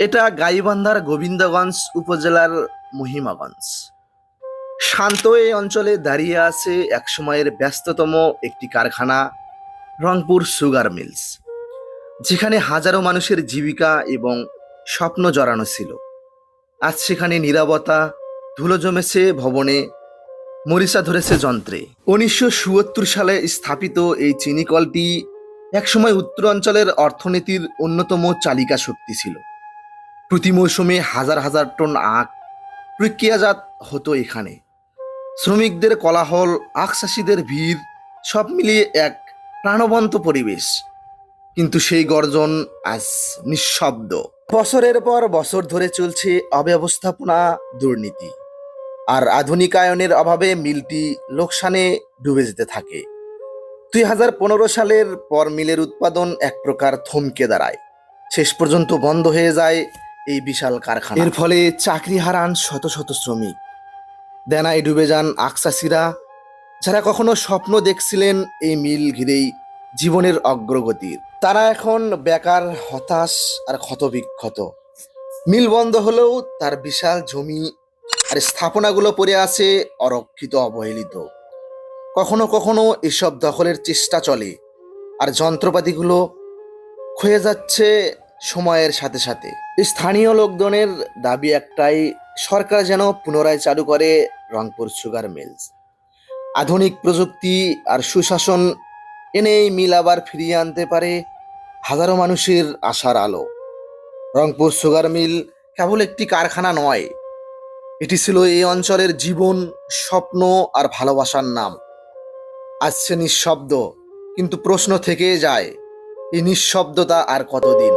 এটা গাইবান্ধার গোবিন্দগঞ্জ উপজেলার মহিমাগঞ্জ। শান্ত এই অঞ্চলে দাঁড়িয়ে আছে একসময়ের ব্যস্ততম একটি কারখানা, রংপুর সুগার মিলস। যেখানে হাজারো মানুষের জীবিকা এবং স্বপ্ন জড়ানো ছিল। আজ সেখানে নীরবতা ধুলো জমেছে ভবনে, মরিচা ধরেছে যন্ত্রে। উনিশশো সালে স্থাপিত এই চিনিকলটি একসময় উত্তরাঞ্চলের অর্থনীতির অন্যতম চালিকা শক্তি ছিল। প্রতি মৌসুমে হাজার হাজার টন আখ প্রক্রিয়াজাত হতো এখানে। শ্রমিকদের কলাহল আখ আখচাষিদের ভিড়, সব মিলিয়ে এক প্রাণবন্ত পরিবেশ। কিন্তু সেই গর্জন আজ নিঃশব্দ। বছরের পর বছর ধরে চলছে অব্যবস্থাপনা দুর্নীতি। আর আধুনিকায়নের অভাবে মিলটি লোকসানে ডুবে যেতে থাকে। দুই হাজার পনেরো সালের পর মিলের উৎপাদন এক প্রকার থমকে দাঁড়ায়। শেষ পর্যন্ত বন্ধ হয়ে যায় এই বিশাল কারখানা। এর ফলে চাকরি হারান শত শত শ্রমিক। দেনায় ডুবে যান আকসাসিরা যারা কখনো স্বপ্ন দেখছিলেন এই মিল ঘিরেই জীবনের অগ্রগতির। তারা এখন বেকার, হতাশ আর ক্ষতবিক্ষত। মিল বন্ধ হলেও তার বিশাল জমি আর স্থাপনাগুলো পড়ে আছে অরক্ষিত অবহেলিত। কখনো কখনো এসব দখলের চেষ্টা চলে আর যন্ত্রপাতিগুলো ক্ষয়ে যাচ্ছে সময়ের সাথে সাথে। স্থানীয় লোকজনের দাবি একটাই, সরকার যেন পুনরায় চালু করে রংপুর সুগার মিলস। আধুনিক প্রযুক্তি আর সুশাসন এনে এই মিল আবার ফিরিয়ে আনতে পারে হাজারো মানুষের আশার আলো। রংপুর সুগার মিল কেবল একটি কারখানা নয়, এটি ছিল এই অঞ্চলের জীবন, স্বপ্ন আর ভালোবাসার নাম। আসছে নিঃশব্দ, কিন্তু প্রশ্ন থেকে যায়, এই নিঃশব্দতা আর কতদিন?